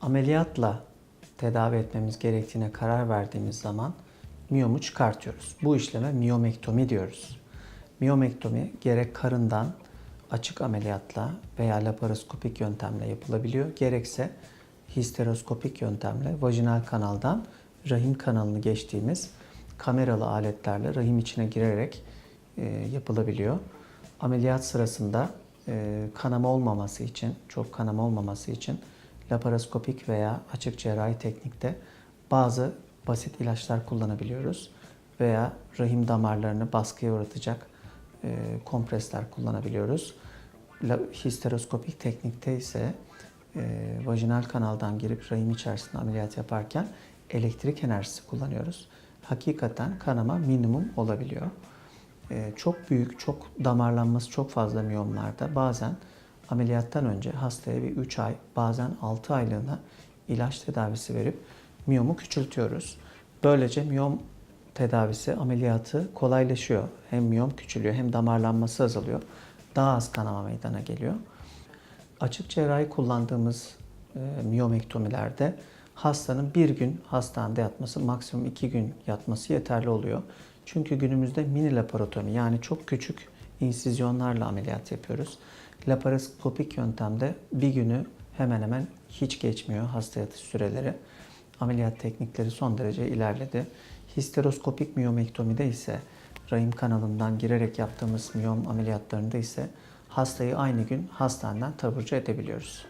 ameliyatla tedavi etmemiz gerektiğine karar verdiğimiz zaman miyomu çıkartıyoruz. Bu işleme miyomektomi diyoruz. Miyomektomi gerek karından açık ameliyatla veya laparoskopik yöntemle yapılabiliyor. Gerekse histeroskopik yöntemle vajinal kanaldan rahim kanalını geçtiğimiz kameralı aletlerle rahim içine girerek e, yapılabiliyor. Ameliyat sırasında e, kanama olmaması için, çok kanama olmaması için laparoskopik veya açık cerrahi teknikte bazı basit ilaçlar kullanabiliyoruz veya rahim damarlarını baskıya uğratacak e, kompresler kullanabiliyoruz. La- Histeroskopik teknikte ise e, vajinal kanaldan girip rahim içerisinde ameliyat yaparken elektrik enerjisi kullanıyoruz. Hakikaten kanama minimum olabiliyor. E, çok büyük, çok damarlanması çok fazla miyomlarda bazen ameliyattan önce hastaya bir 3 ay, bazen 6 aylığına ilaç tedavisi verip miyomu küçültüyoruz. Böylece miyom tedavisi ameliyatı kolaylaşıyor. Hem miyom küçülüyor hem damarlanması azalıyor. Daha az kanama meydana geliyor. Açık cerrahi kullandığımız e, miyomektomilerde hastanın bir gün hastanede yatması, maksimum iki gün yatması yeterli oluyor. Çünkü günümüzde mini laparotomi yani çok küçük insizyonlarla ameliyat yapıyoruz. Laparoskopik yöntemde bir günü hemen hemen hiç geçmiyor hasta yatış süreleri. Ameliyat teknikleri son derece ilerledi. Histeroskopik miyomektomide ise rahim kanalından girerek yaptığımız miyom ameliyatlarında ise hastayı aynı gün hastaneden taburcu edebiliyoruz.